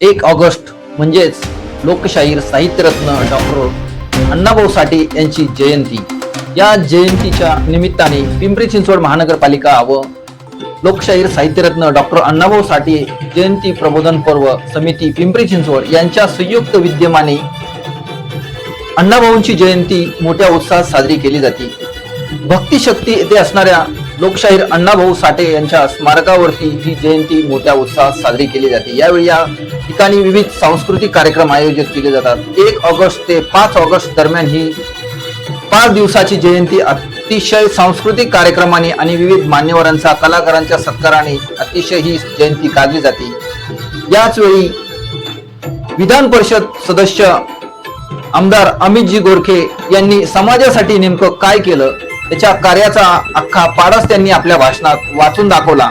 एक ऑगस्ट म्हणजेच लोकशाहीर साहित्यरत्न डॉक्टर अण्णाभाऊ साठे यांची जयंती. या जयंतीच्या निमित्ताने पिंपरी चिंचवड महानगरपालिका व लोकशाहीर साहित्यरत्न डॉक्टर अण्णाभाऊ साठे जयंती प्रबोधन पर्व समिती पिंपरी चिंचवड यांच्या संयुक्त विद्यमाने अण्णाभाऊंची जयंती मोठ्या उत्साहात साजरी केली जाते. भक्तिशक्ती येथे असणाऱ्या लोकशाहीर अण्णाभाऊ साठे यांच्या स्मारकावरती ही जयंती मोठ्या उत्साहात साजरी केली जाते. यावेळी या ठिकाणी विविध सांस्कृतिक कार्यक्रम आयोजित केले जातात. एक ऑगस्ट ते पाच ऑगस्ट दरम्यान ही पाच दिवसाची जयंती अतिशय सांस्कृतिक कार्यक्रमाने आणि विविध मान्यवरांचा कलाकारांच्या सत्काराने अतिशय ही जयंती काढली जाते. याच वेळी विधान परिषद सदस्य आमदार अमितजी गोरखे यांनी समाजासाठी नेमकं काय केलं? त्याच्या कार्याचा अख्खा पाडस त्यांनी आपल्या भाषणात वाचून दाखवला.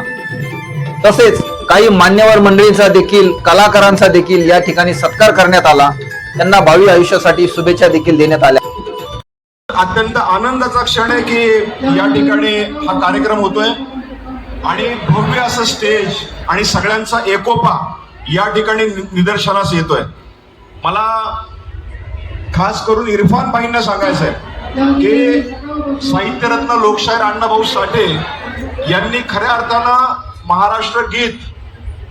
तसेच काही मान्यवर मंडळींचा देखील कलाकारांचा देखील या ठिकाणी सत्कार करण्यात आला. त्यांना भावी आयुष्यासाठी शुभेच्छा देखील देण्यात आल्या. अत्यंत आनंदाचा क्षण आहे की या ठिकाणी हा कार्यक्रम होतोय. आणि भव्य असं स्टेज आणि सगळ्यांचा एकोपा या ठिकाणी निदर्शनास येतोय. मला खास करून इरफान भाईंना सांगायचं आहे की साहित्यरत्न लोकशाहीर अण्णाभाऊ साठे यांनी खऱ्या अर्थानं महाराष्ट्र गीत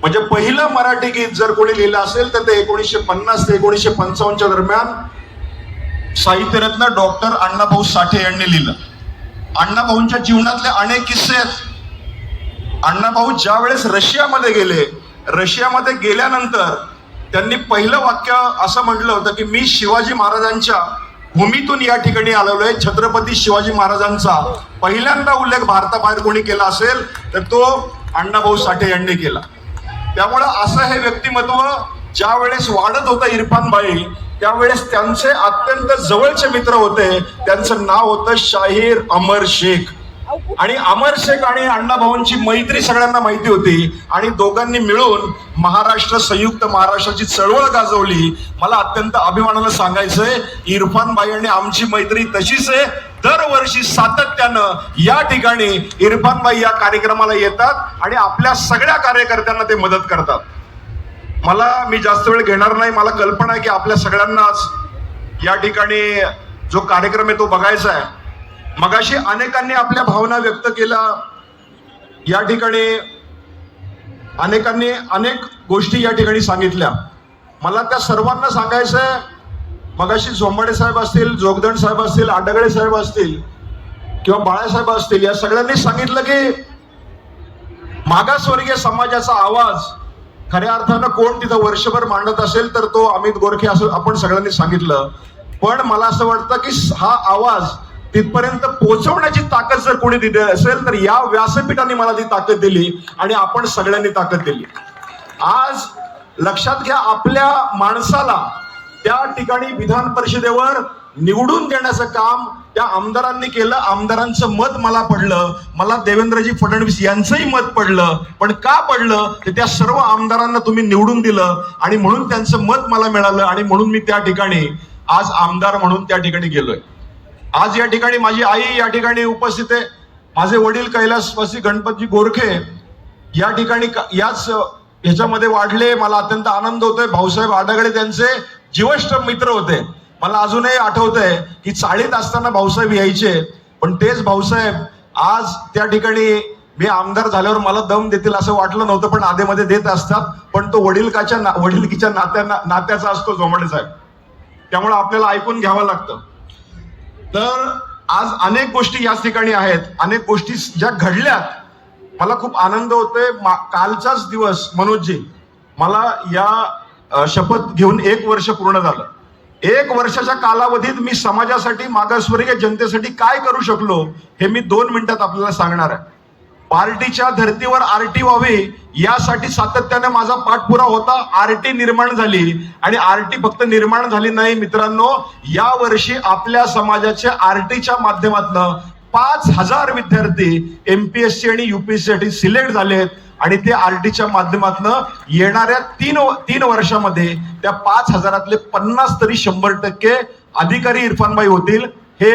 म्हणजे पहिलं मराठी गीत जर कोणी लिहिलं असेल तर ते एकोणीसशे पन्नास ते एकोणीसशे पंचावन्नच्या दरम्यान साहित्यरत्न डॉक्टर अण्णाभाऊ साठे यांनी लिहिलं. अण्णाभाऊंच्या जीवनातले अनेक किस्से आहेत. अण्णाभाऊ ज्या वेळेस रशियामध्ये गेले रशियामध्ये गेल्यानंतर त्यांनी पहिलं वाक्य असं म्हटलं होतं की मी शिवाजी महाराजांच्या भूमीतून या ठिकाणी आलेलो आहे. छत्रपती शिवाजी महाराजांचा पहिल्यांदा उल्लेख भारताबाहेर कोणी केला असेल तर तो अण्णाभाऊ साठे यांनी केला. त्यामुळं असं हे व्यक्तिमत्व ज्या वेळेस वाढत होतं इरफानबाई त्यावेळेस त्यांचे अत्यंत जवळचे मित्र होते. त्यांचं नाव होतं शाहीर अमर शेख. आणि अमर शेख आणि अण्णाभाऊंची मैत्री सगळ्यांना माहिती होती. आणि दोघांनी मिळून महाराष्ट्र संयुक्त महाराष्ट्राची चळवळ गाजवली. मला अत्यंत अभिमानानं सांगायचंय इरफान भाई आणि आमची मैत्री तशीच आहे. दरवर्षी सातत्यानं या ठिकाणी इरफान भाई या कार्यक्रमाला येतात आणि आपल्या सगळ्या कार्यकर्त्यांना ते मदत करतात. मला मी जास्त वेळ घेणार नाही. मला कल्पना आहे की आपल्या सगळ्यांनाच या ठिकाणी जो कार्यक्रम आहे तो बघायचा आहे. मगाशी अनेकांनी आपल्या भावना व्यक्त केल्या. या ठिकाणी अनेकांनी अनेक गोष्टी या ठिकाणी सांगितल्या. मला त्या सर्वांना सांगायचं आहे मगाशी झोंबाडे साहेब असतील जोगदंड साहेब असतील आडगळे साहेब असतील किंवा बाळासाहेब असतील या सगळ्यांनी सांगितलं की मागासवर्गीय समाजाचा आवाज खऱ्या अर्थानं कोण तिथं वर्षभर मांडत असेल तर तो अमित गोरखे असं आपण सगळ्यांनी सांगितलं. पण मला असं वाटतं की हा आवाज तिथपर्यंत पोहोचवण्याची ताकद जर कोणी दिली असेल तर या व्यासपीठाने मला ती ताकद दिली आणि आपण सगळ्यांनी ताकद दिली. आज लक्षात घ्या आपल्या माणसाला त्या ठिकाणी विधान परिषदेवर निवडून देण्याचं काम त्या आमदारांनी केलं. आमदारांचं मत मला पडलं. मला देवेंद्रजी फडणवीस यांचंही मत पडलं. पण का पडलं? ते त्या सर्व आमदारांना तुम्ही निवडून दिलं आणि म्हणून त्यांचं मत मला मिळालं आणि म्हणून मी त्या ठिकाणी आज आमदार म्हणून त्या ठिकाणी गेलोय. आज या ठिकाणी माझी आई या ठिकाणी उपस्थित आहे. माझे वडील कैलासवासी गणपतजी गोरखे या ठिकाणी याच ह्याच्यामध्ये वाढले. मला अत्यंत आनंद होतोय. भाऊसाहेब आडागडे त्यांचे जीवष्ट मित्र होते. मला अजूनही आठवतंय की चाळीत असताना भाऊसाहेब यायचे. पण तेच भाऊसाहेब आज त्या ठिकाणी मी आमदार झाल्यावर मला दम देतील असं वाटलं नव्हतं पण आधेमध्ये देत असतात. पण तो वडीलकाच्या ना- वडिलकीच्या नात्या नात्याचा असतो झोमाटे साहेब. त्यामुळे आपल्याला ऐकून घ्यावं लागतं. तर आज अनेक गोष्टी याच ठिकाणी आहेत. अनेक गोष्टी ज्या घडल्यात मला खूप आनंद होतोय. मा- कालचाच दिवस मनोजजी मला या शपथ घेऊन एक वर्ष पूर्ण झालं. एक वर्षाच्या कालावधीत मी समाजासाठी मागासवर्गीय जनतेसाठी काय करू शकलो हे मी दोन मिनिटात आपल्याला सांगणार आहे. पार्टीच्या धर्तीवर आरटी व्हावी यासाठी सातत्याने माझा पाठपुरा होता आरटी निर्माण झाली. आणि आरटी फक्त निर्माण झाली नाही मित्रांनो या वर्षी आपल्या समाजाच्या आरटीच्या माध्यमातून पाच हजार विद्यार्थी एमपीएससी आणि युपीएससी साठी सिलेक्ट झालेत आणि ते आरटीच्या माध्यमातून येणाऱ्या तीन तीन वर्षामध्ये त्या पाच हजारातले पन्नास तरी शंभर टक्के अधिकारी इरफानबाई होतील. हे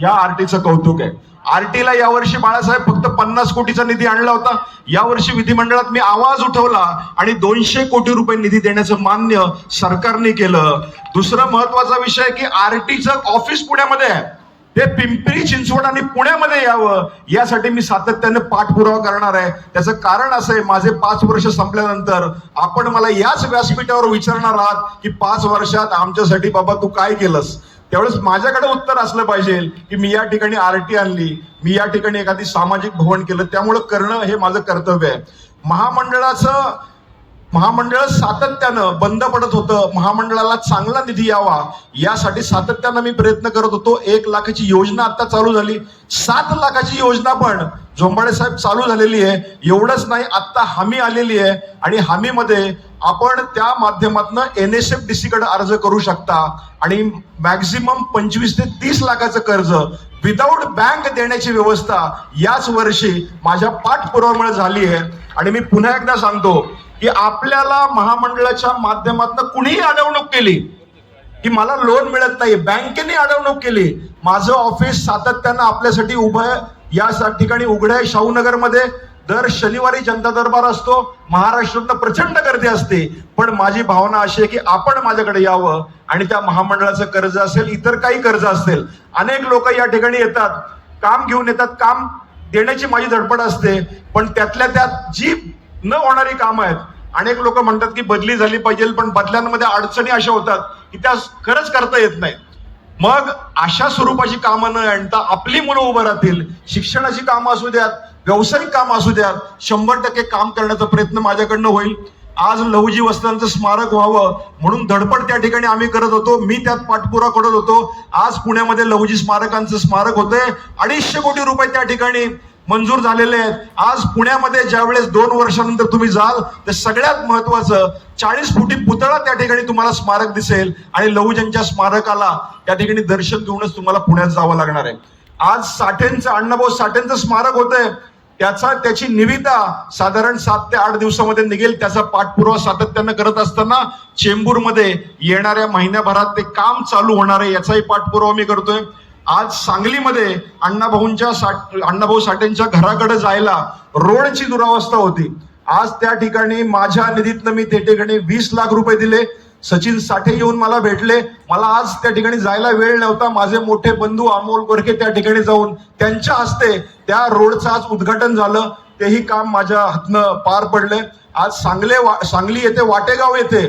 या आरटीचं कौतुक आहे. आरटीला यावर्षी बाळासाहेब फक्त पन्नास कोटीचा निधी आणला होता. यावर्षी विधिमंडळात मी आवाज उठवला आणि दोनशे कोटी रुपये निधी देण्याचं मान्य सरकारने केलं. दुसरं महत्त्वाचा विषय की आरटीचं ऑफिस पुण्यामध्ये आहे. ते पिंपरी चिंचवड आणि पुण्यामध्ये यावं यासाठी मी सातत्याने पाठपुरावा करणार आहे. त्याचं कारण असं आहे माझे पाच वर्ष संपल्यानंतर आपण मला याच व्यासपीठावर विचारणार आहात की पाच वर्षात आमच्यासाठी बाबा तू काय केलंस? त्यावेळेस माझ्याकडे उत्तर असलं पाहिजे की मी या ठिकाणी आरटी आणली मी या ठिकाणी एखादी सामाजिक भवन केलं त्यामुळं करणं हे माझं कर्तव्य आहे. महामंडळाचं महामंडळ सातत्यानं बंद पडत होतं. महामंडळाला चांगला निधी यावा यासाठी सातत्यानं मी प्रयत्न करत होतो. एक लाखाची योजना आता चालू झाली. सात लाखाची योजना पण झोंबाडे साहेब चालू झालेली आहे. एवढंच नाही आत्ता हमी आलेली आहे. आणि हमीमध्ये आपण त्या माध्यमातून एन एस एफ डी सीकडे अर्ज करू शकता. आणि मॅक्झिमम पंचवीस ते तीस लाखाचं कर्ज विदाऊट बँक देण्याची व्यवस्था याच वर्षी माझ्या पाठपुराव्यामुळे झाली आहे. आणि मी पुन्हा एकदा सांगतो की आपल्याला महामंडळाच्या माध्यमातून कुणीही अडवणूक केली की मला लोन मिळत नाही बँकेने अडवणूक केली माझं ऑफिस सातत्यानं आपल्यासाठी उभं आहे. या सा- ठिकाणी उघडं आहे. शाहूनगरमध्ये दर शनिवारी जनता दरबार असतो. महाराष्ट्रातनं प्रचंड गर्दी असते. पण माझी भावना अशी आहे की आपण माझ्याकडे यावं आणि त्या महामंडळाचं कर्ज असेल इतर काही कर्ज असेल. अनेक लोक या ठिकाणी येतात. काम घेऊन येतात. काम देण्याची माझी धडपड असते. पण त्यातल्या त्यात जी न होणारी कामं आहेत. अनेक लोक म्हणतात की बदली झाली पाहिजे पण बदल्यांमध्ये अडचणी अशा होतात की त्या खरंच करता येत नाही मग अशा स्वरूपाची कामं न आणता आपली मुलं उभं राहतील शिक्षणाची कामं असू द्यात व्यावसायिक काम असू द्यात शंभर टक्के काम करण्याचा प्रयत्न माझ्याकडनं होईल. आज लहुजी वस्त्रांचं स्मारक व्हावं म्हणून धडपड त्या ठिकाणी आम्ही करत होतो मी त्यात पाठपुरा करत होतो. आज पुण्यामध्ये लहुजी स्मारकांचं स्मारक होतंय. अडीचशे कोटी रुपये त्या ठिकाणी मंजूर झालेले आहेत. आज पुण्यामध्ये ज्यावेळेस दोन वर्षानंतर तुम्ही जाल तर सगळ्यात महत्वाचं चाळीस फुटी पुतळा त्या ठिकाणी तुम्हाला स्मारक दिसेल आणि लहुजनच्या स्मारकाला त्या ठिकाणी दर्शन घेऊनच तुम्हाला पुण्यात जावं लागणार आहे. आज साठेंचं अण्णाभाऊ साठेंचं स्मारक होतंय. त्याचा त्याची निविदा साधारण सात ते आठ दिवसामध्ये निघेल. त्याचा पाठपुरावा सातत्यानं करत असताना चेंबूरमध्ये येणाऱ्या महिन्याभरात ते काम चालू होणार आहे याचाही पाठपुरावा मी करतोय. आज सांगलीमध्ये अण्णाभाऊंच्या साठ अण्णाभाऊ साठेंच्या घराकडे जायला रोडची दुरावस्था होती. आज त्या ठिकाणी माझ्या निधीतनं मी त्या ठिकाणी वीस लाख रुपये दिले. सचिन साठे येऊन मला भेटले. मला आज त्या ठिकाणी जायला वेळ नव्हता. माझे मोठे बंधू अमोल गोरखे त्या ठिकाणी जाऊन त्यांच्या हस्ते त्या रोडचं आज उद्घाटन झालं. तेही काम माझ्या हातनं पार पडले. आज सांगले वा- सांगली येथे वाटेगाव येथे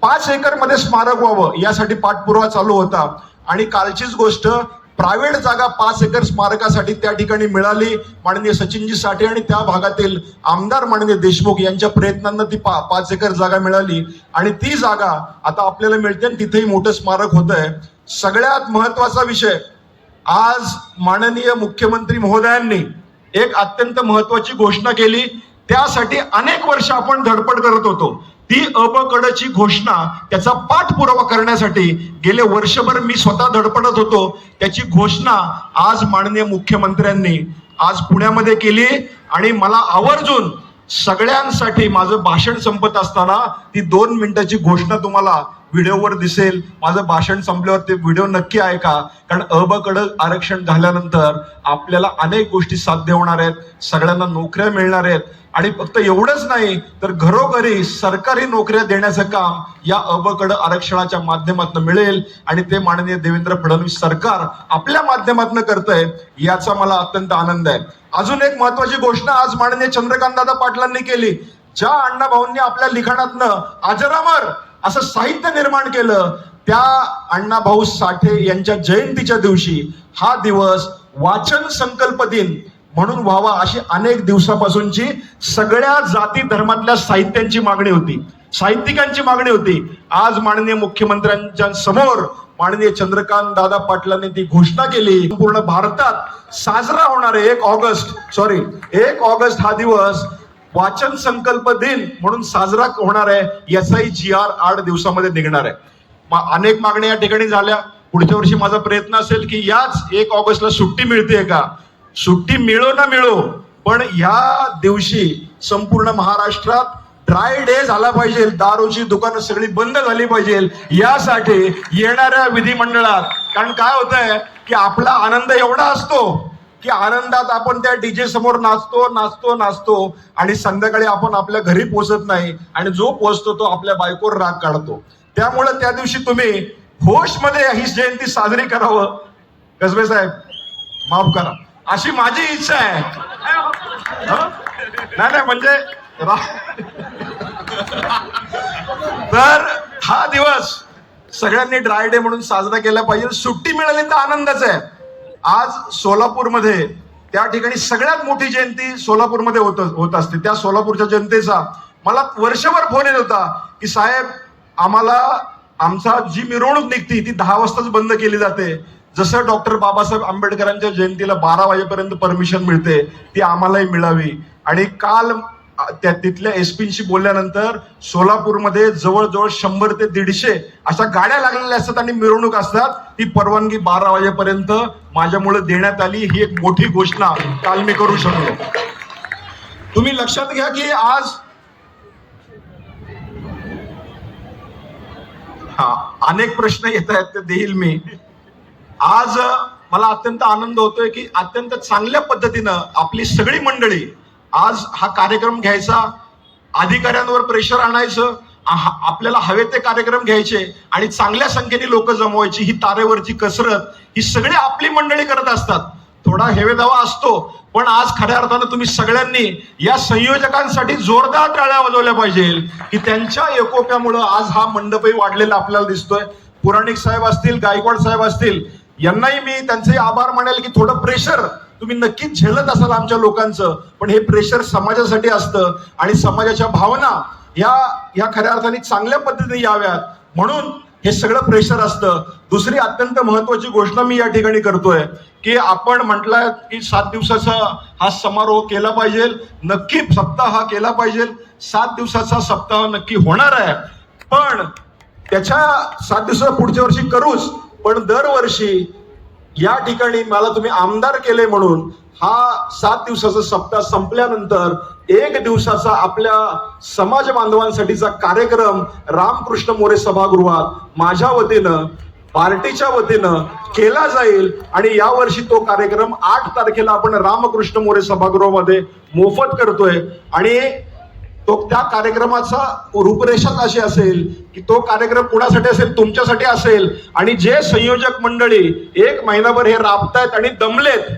पाच एकरमध्ये स्मारक व्हावं यासाठी पाठपुरावा चालू होता. आणि कालचीच गोष्ट प्रायव्हेट जागा पाच एकर स्मारकासाठी त्या ठिकाणी मिळाली माननीय सचिनजी साठे आणि त्या भागातील आमदार माननीय देशमुख यांच्या प्रयत्नांना ती पा, पाच एकर जागा मिळाली. आणि ती जागा आता आपल्याला मिळते आणि तिथेही मोठं स्मारक होत आहे सगळ्यात महत्त्वाचा विषय आज माननीय मुख्यमंत्री महोदयांनी एक अत्यंत महत्वाची घोषणा केली. त्यासाठी अनेक वर्ष आपण धडपड करत होतो. ती अबकडची घोषणा त्याचा पाठपुरावा करण्यासाठी गेले वर्षभर मी स्वतः धडपडत होतो. त्याची घोषणा आज माननीय मुख्यमंत्र्यांनी आज पुण्यामध्ये केली आणि मला आवर्जून सगळ्यांसाठी माझं भाषण संपत असताना ती दोन मिनिटाची घोषणा तुम्हाला व्हिडिओवर दिसेल. माझं भाषण संपल्यावर ते व्हिडिओ नक्की ऐका. कारण अबकडं आरक्षण झाल्यानंतर आपल्याला अनेक गोष्टी साध्य होणार आहेत. सगळ्यांना नोकऱ्या मिळणार आहेत. आणि फक्त एवढंच नाही तर घरोघरी सरकारी नोकऱ्या देण्याचं काम या अबकडं आरक्षणाच्या माध्यमातून मिळेल. आणि ते माननीय देवेंद्र फडणवीस सरकार आपल्या माध्यमातून करतंय याचा मला अत्यंत आनंद आहे. अजून एक महत्वाची घोषणा आज माननीय चंद्रकांत दादा पाटलांनी केली. ज्या अण्णाभाऊंनी आपल्या लिखाणातनं अजरामर असं साहित्य निर्माण केलं त्या अण्णाभाऊ साठे यांच्या जयंतीच्या दिवशी हा दिवस वाचन संकल्प दिन म्हणून व्हावा अशी अनेक दिवसापासूनची सगळ्या जाती धर्मातल्या साहित्यांची मागणी होती. साहित्यिकांची मागणी होती. आज माननीय मुख्यमंत्र्यांच्या समोर माननीय चंद्रकांत दादा पाटलांनी ती घोषणा केली. पूर्ण भारतात साजरा होणार आहे एक ऑगस्ट सॉरी एक ऑगस्ट हा दिवस वाचन संकल्प दिन म्हणून साजरा होणार आहे. याचाही जी आर आठ दिवसामध्ये निघणार आहे. मा- अनेक मागण्या या ठिकाणी झाल्या. पुढच्या वर्षी माझा प्रयत्न असेल की याच एक ऑगस्टला सुट्टी मिळते का? सुट्टी मिळो ना मिळो पण ह्या दिवशी संपूर्ण महाराष्ट्रात ड्राय डे झाला पाहिजे. दारूची दुकानं सगळी बंद झाली पाहिजे. यासाठी येणाऱ्या विधिमंडळात कारण काय होत आहे की आपला आनंद एवढा असतो की आनंदात आपण त्या डीजे समोर नाचतो नाचतो नाचतो आणि संध्याकाळी आपण आपल्या घरी पोचत नाही आणि जो पोचतो तो आपल्या बायकोवर राग काढतो. त्यामुळे त्या दिवशी तुम्ही होशमध्ये ही जयंती साजरी करावं. कसबे साहेब माफ करा. अशी माझी इच्छा आहे. नाही नाही म्हणजे तर हा दिवस सगळ्यांनी ड्राय डे म्हणून साजरा केला पाहिजे. सुट्टी मिळाली तर आनंदच आहे. आज सोलापूरमध्ये त्या ठिकाणी सगळ्यात मोठी जयंती सोलापूरमध्ये होत होत असते. त्या सोलापूरच्या जनतेचा मला वर्षभर फोन येत होता की साहेब आम्हाला आमचा जी मिरवणूक निघते ती दहा वाजताच बंद केली जाते. जसं डॉक्टर बाबासाहेब आंबेडकरांच्या जयंतीला बारा वाजेपर्यंत परमिशन मिळते ती आम्हालाही मिळावी. आणि काल त्या तिथल्या एसपींशी बोलल्यानंतर सोलापूरमध्ये जवळजवळ शंभर ते दीडशे अशा गाड्या लागलेल्या असतात आणि मिरवणूक असतात. ती परवानगी बारा वाजेपर्यंत माझ्यामुळे देण्यात आली. ही एक मोठी घोषणा काल मी करू शकलो. तुम्ही लक्षात घ्या की आज हा अनेक प्रश्न येत आहेत ते देईल मी. आज मला अत्यंत आनंद होतोय की अत्यंत चांगल्या पद्धतीनं आपली सगळी मंडळी आज हा कार्यक्रम घ्यायचा अधिकाऱ्यांवर प्रेशर आणायचं आपल्याला हवे ते कार्यक्रम घ्यायचे आणि चांगल्या संख्येने लोक जमवायची ही तारेवरची कसरत ही सगळी आपली मंडळी करत असतात. थोडा हेवेदावा असतो पण आज खऱ्या अर्थानं तुम्ही सगळ्यांनी या संयोजकांसाठी जोरदार टाळ्या वाजवल्या पाहिजे की त्यांच्या एकोप्यामुळं आज हा मंडपही वाढलेला आपल्याला दिसतोय. पुराणिक साहेब असतील गायकवाड साहेब असतील यांनाही मी त्यांचे आभार मानेल की थोडं प्रेशर तुम्ही नक्कीच झेलत असाल आमच्या लोकांचं पण हे प्रेशर समाजासाठी असतं आणि समाजाच्या भावना या या खऱ्या अर्थाने चांगल्या पद्धतीने याव्यात. म्हणून हे सगळं प्रेशर असतं. दुसरी अत्यंत महत्वाची घोषणा मी या ठिकाणी करतोय की आपण म्हटलाय की सात दिवसाचा हा समारोह केला पाहिजे. नक्की सप्ताह हा केला पाहिजे. सात दिवसाचा सप्ताह नक्की होणार आहे. पण त्याच्या सात दिवसा पुढच्या वर्षी करूच पण दरवर्षी या ठिकाणी मला तुम्ही आमदार केले म्हणून हा सात दिवसाचा सप्ताह संपल्यानंतर एक दिवसाचा आपल्या समाज बांधवांसाठीचा कार्यक्रम रामकृष्ण मोरे सभागृहात माझ्या वतीनं पार्टीच्या वतीनं केला जाईल आणि यावर्षी तो कार्यक्रम आठ तारखेला आपण रामकृष्ण मोरे सभागृहामध्ये मोफत करतोय. आणि तो त्या कार्यक्रमाचा रूपरेषाच अशी असेल की तो कार्यक्रम कुणासाठी असेल? तुमच्यासाठी असेल. आणि जे संयोजक मंडळी एक महिनाभर हे राबतायत आणि दमलेत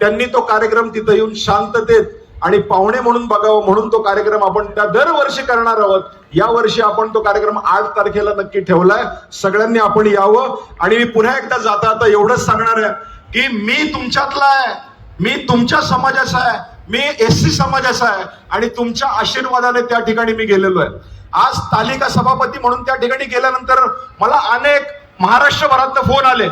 त्यांनी तो कार्यक्रम तिथं येऊन शांततेत आणि पाहुणे म्हणून बघावं म्हणून तो कार्यक्रम आपण त्या दरवर्षी करणार आहोत. या वर्षी आपण तो कार्यक्रम आठ तारखेला नक्की ठेवलाय. सगळ्यांनी आपण यावं. आणि मी पुन्हा एकदा जाता आता एवढंच सांगणार आहे की मी तुमच्यातला आहे. मी तुमच्या समाजाचा आहे. मी एस सी समाजाचा आहे आणि तुमच्या आशीर्वादाने त्या ठिकाणी मी गेलेलो आहे. आज तालिका सभापती म्हणून त्या ठिकाणी गेल्यानंतर मला अनेक महाराष्ट्रभरात फोन आले.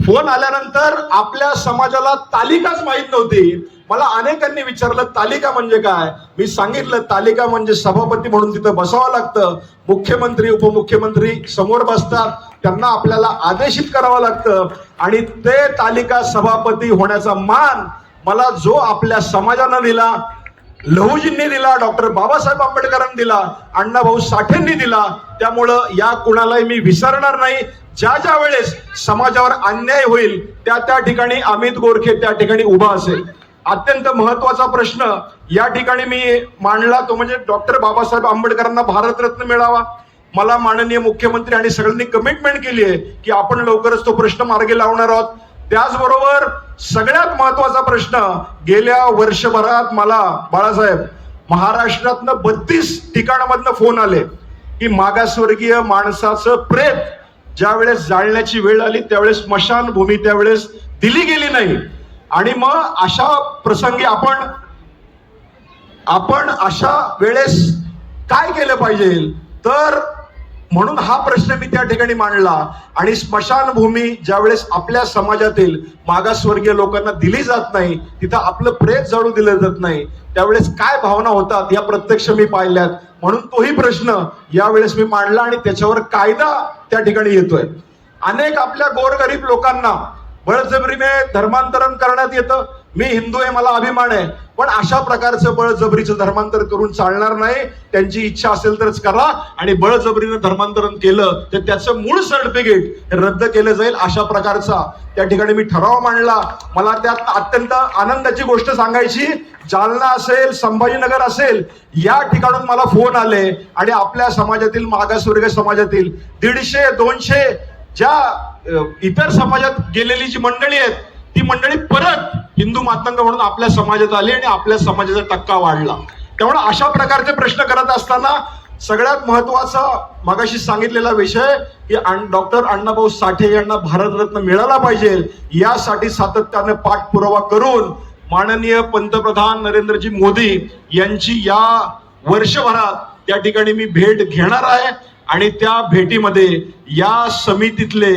फोन आल्यानंतर आपल्या समाजाला तालिकाच माहीत नव्हती. मला अनेकांनी विचारलं तालिका म्हणजे काय? मी सांगितलं तालिका म्हणजे सभापती म्हणून तिथं बसावं लागतं. मुख्यमंत्री उपमुख्यमंत्री समोर बसतात. त्यांना आपल्याला आदेशित करावं लागतं. आणि ते तालिका सभापती होण्याचा मान मला जो आपल्या समाजानं दिला लहुजींनी दिला डॉक्टर बाबासाहेब आंबेडकरांनी दिला अण्णाभाऊ साठेंनी दिला त्यामुळं या कुणालाही मी विसरणार नाही. ज्या ज्या वेळेस समाजावर अन्याय होईल त्या त्या ठिकाणी अमित गोरखे त्या ठिकाणी उभा असेल. अत्यंत महत्त्वाचा प्रश्न या ठिकाणी मी मांडला तो म्हणजे डॉक्टर बाबासाहेब आंबेडकरांना भारतरत्न मिळावा. मला माननीय मुख्यमंत्री आणि सगळ्यांनी कमिटमेंट केली आहे की आपण लवकरच तो प्रश्न मार्गी लावणार आहोत. त्याचबरोबर सगळ्यात महत्त्वाचा प्रश्न गेल्या वर्षभरात मला बाळासाहेब महाराष्ट्रातनं बत्तीस ठिकाणामधनं फोन आले की मागासवर्गीय माणसाचं प्रेत ज्या वेळेस जाळण्याची वेळ आली त्यावेळेस स्मशानभूमी त्यावेळेस दिली गेली नाही. आणि मग अशा प्रसंगी आपण आपण अशा वेळेस काय केलं पाहिजे? तर म्हणून हा प्रश्न मी त्या ठिकाणी मांडला. आणि स्मशानभूमी ज्यावेळेस आपल्या समाजातील मागासवर्गीय लोकांना दिली जात नाही तिथं आपलं प्रेत जाळू दिलं जात नाही त्यावेळेस काय भावना होतात या प्रत्यक्ष मी पाहिल्यात. म्हणून तोही प्रश्न यावेळेस मी मांडला आणि त्याच्यावर कायदा त्या ठिकाणी येतोय. अनेक आपल्या गोरगरीब लोकांना बळजबरीने धर्मांतरण करण्यात येतं. मी हिंदू आहे मला अभिमान आहे. पण अशा प्रकारचं बळजबरीचं धर्मांतर करून चालणार नाही. त्यांची इच्छा असेल तरच करा. आणि बळजबरीनं धर्मांतरण केलं तर त्याचं मूळ सर्टिफिकेट रद्द केलं जाईल अशा प्रकारचा. त्या ठिकाणी मी ठराव मांडला. मला त्यात अत्यंत आनंदाची गोष्ट सांगायची. जालना असेल संभाजीनगर असेल या ठिकाणून मला फोन आले. आणि आपल्या समाजातील मागासवर्गीय समाजातील दीडशे दोनशे ज्या इतर समाजात गेलेली जी मंडळी आहेत ती मंडळी परत हिंदू मातंग म्हणून आपल्या समाजात आली आणि आपल्या समाजाचा टक्का वाढला. त्यामुळे अशा प्रकारचे प्रश्न करत असताना सगळ्यात महत्त्वाचा मगाशी सांगितलेला विषय की डॉक्टर अण्णाभाऊ साठे यांना भारतरत्न मिळाला पाहिजे यासाठी सातत्याने पाठपुरावा करून माननीय पंतप्रधान नरेंद्रजी मोदी यांची या वर्षभरात त्या ठिकाणी मी भेट घेणार आहे आणि त्या भेटीमध्ये या समितीतले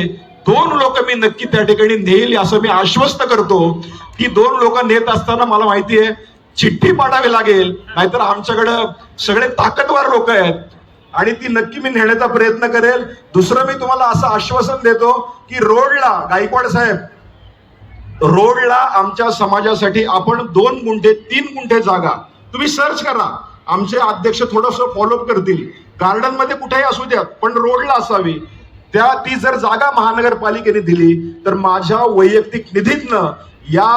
दोन लोक मी नक्की त्या ठिकाणी नेईल असं मी आश्वस्त करतो. की दोन लोक नेत असताना मला माहिती आहे चिठ्ठी पाडावी लागेल नाहीतर आमच्याकडं सगळे ताकदवार लोक आहेत. आणि ती नक्की मी नेण्याचा प्रयत्न करेल. दुसरं मी तुम्हाला असं आश्वासन देतो की रोडला गायकवाड साहेब रोडला आमच्या समाजासाठी आपण दोन गुंठे तीन गुंठे जागा. तुम्ही सर्च करा. आमचे अध्यक्ष थोडस फॉलोअप करतील. गार्डनमध्ये कुठेही असू द्यात पण रोडला असावी. त्या ती जर जागा महानगरपालिकेने दिली तर माझ्या वैयक्तिक निधीतनं या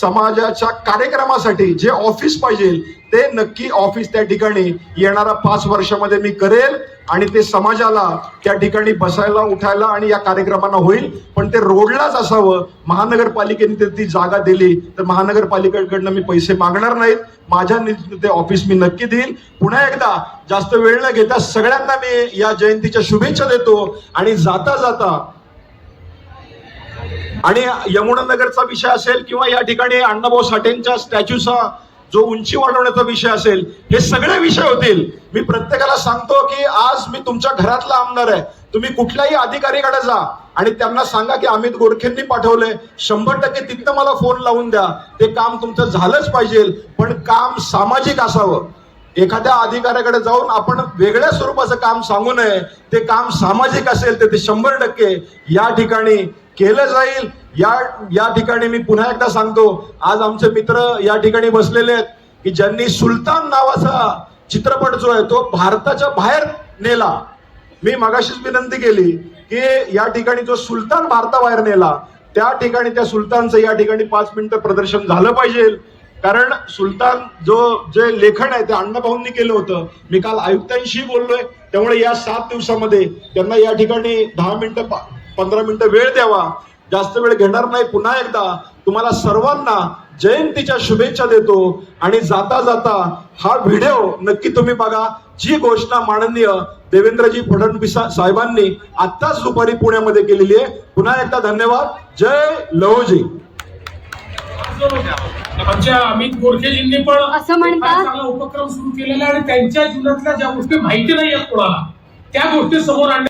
समाजाच्या कार्यक्रमासाठी जे ऑफिस पाहिजे ते नक्की ऑफिस त्या ठिकाणी येणाऱ्या पाच वर्षामध्ये मी करेल आणि ते समाजाला त्या ठिकाणी बसायला उठायला आणि या कार्यक्रमांना होईल. पण ते रोडलाच असावं. महानगरपालिकेने ती जागा दिली तर महानगरपालिकेकडनं मी पैसे मागणार नाहीत. माझ्या ते ऑफिस मी नक्की देईल. पुन्हा एकदा जास्त वेळ न घेता सगळ्यांना मी या जयंतीच्या शुभेच्छा देतो. आणि जाता जाता आणि यमुनानगरचा विषय असेल किंवा या ठिकाणी अण्णाभाऊ साठेंच्या स्टॅच्यूचा जो उंची वाढवण्याचा विषय असेल हे सगळे विषय होतील. मी प्रत्येकाला सांगतो की आज मी तुमच्या घरातला आमदार आहे. तुम्ही कुठल्याही अधिकारीकडे जा आणि त्यांना सांगा की अमित गोरखेंनी पाठवलंय. शंभर टक्के तिथं मला फोन लावून द्या. ते काम तुमचं झालंच पाहिजे. पण काम सामाजिक असावं. एखाद्या अधिकाऱ्याकडे जाऊन आपण वेगळ्या स्वरूपाचं काम सांगू नये. ते काम सामाजिक असेल तर ते शंभर टक्के या ठिकाणी केलं जाईल. या या ठिकाणी मी पुन्हा एकदा सांगतो आज आमचे मित्र या ठिकाणी बसलेले आहेत की ज्यांनी सुलतान नावाचा चित्रपट जो आहे तो भारताच्या बाहेर नेला. मी मगाशीच विनंती केली की या ठिकाणी जो सुलतान भारताबाहेर नेला त्या ठिकाणी त्या सुलतानचं या ठिकाणी पाच मिनिटं प्रदर्शन झालं पाहिजे. कारण सुलतान जो जे लेखन आहे ते अण्णाभाऊंनी केलं होतं. मी काल आयुक्तांशी बोललोय त्यामुळे या सात दिवसामध्ये त्यांना या ठिकाणी दहा मिनिटं पा- पंधरा मिनिटं वेळ द्यावा. जास्त वेळ घेणार नाही. पुन्हा एकदा तुम्हाला सर्वांना जयंतीच्या शुभेच्छा देतो. आणि जाता जाता हा व्हिडिओ नक्की तुम्ही बघा. जी घोषणा माननीय देवेंद्रजी फडणवीस साहेबांनी आत्ताच दुपारी पुण्यामध्ये केलेली आहे. पुन्हा एकदा धन्यवाद. जय लहोजी आमच्या अमित गोरखेजींनी पण असं म्हणतात- उपक्रम सुरू केलेला आहे आणि त्यांच्या जीवनातल्या ज्या गोष्टी माहिती नाही आहेत कोणाला त्या गोष्टी समोर आणल्या